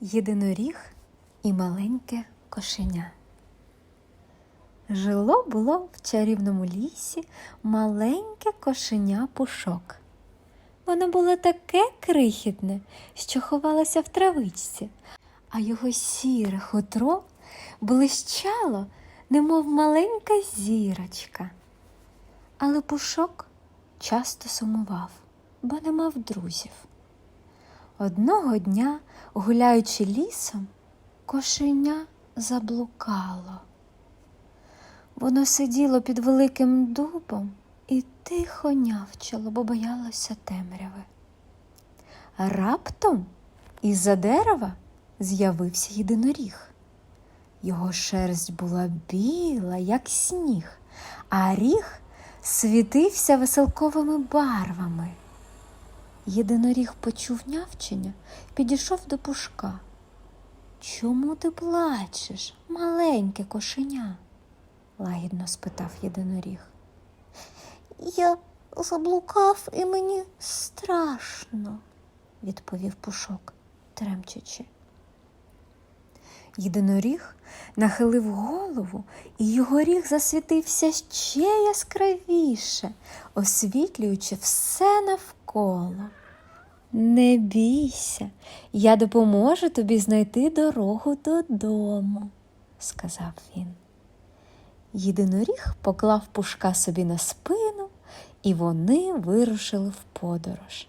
Єдиноріг і маленьке кошеня. Жило було в чарівному лісі маленьке кошеня пушок. Воно було таке крихітне, що ховалося в травичці, а його сіре хутро блищало, немов маленька зірочка. Але пушок часто сумував, бо не мав друзів. Одного дня, гуляючи лісом, кошеня заблукало. Воно сиділо під великим дубом і тихо нявчало, бо боялося темряви. Раптом із-за дерева з'явився єдиноріг. Його шерсть була біла, як сніг, а ріг світився веселковими барвами. Єдиноріг почув нявчення, підійшов до пушка. Чому ти плачеш, маленьке кошеня? лагідно спитав єдиноріг. Я заблукав і мені страшно, відповів пушок, тремчучи. Єдиноріг нахилив голову, і його ріг засвітився ще яскравіше, освітлюючи все навколо. Не бійся, я допоможу тобі знайти дорогу додому, сказав він. Єдиноріг поклав пушка собі на спину, і вони вирушили в подорож.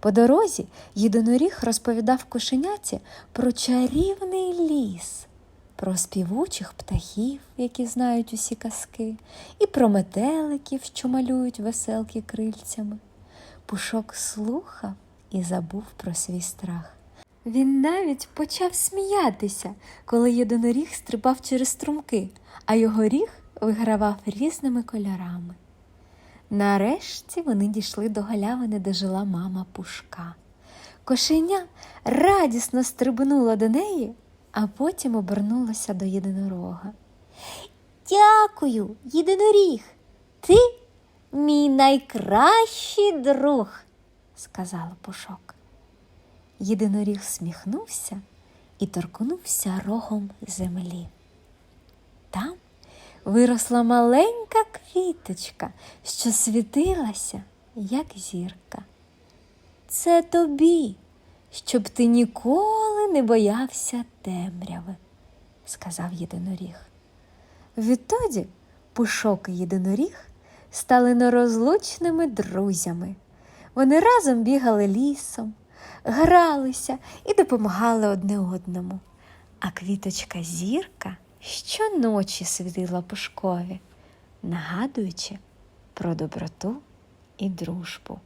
По дорозі єдиноріг розповідав кошеняті про чарівний ліс, про співучих птахів, які знають усі казки, і про метеликів, що малюють веселки крильцями. Пушок слухав і забув про свій страх. Він навіть почав сміятися, коли єдиноріг стрибав через струмки, а його ріг вигравав різними кольорами. Нарешті вони дійшли до галявини, де жила мама пушка. Кошеня радісно стрибнула до неї, а потім обернулася до єдинорога. Дякую, єдиноріг, ти мій найкращий друг, сказала пушок. Єдиноріг сміхнувся і торкнувся рогом землі. Там виросла маленька квіточка, що світилася, як зірка. Це тобі, щоб ти ніколи не боявся темряви, сказав єдиноріг. Відтоді пушок і єдиноріг стали нерозлучними друзями. Вони разом бігали лісом, гралися і допомагали одне одному. А квіточка зірка щоночі світила пушкові, нагадуючи про доброту і дружбу.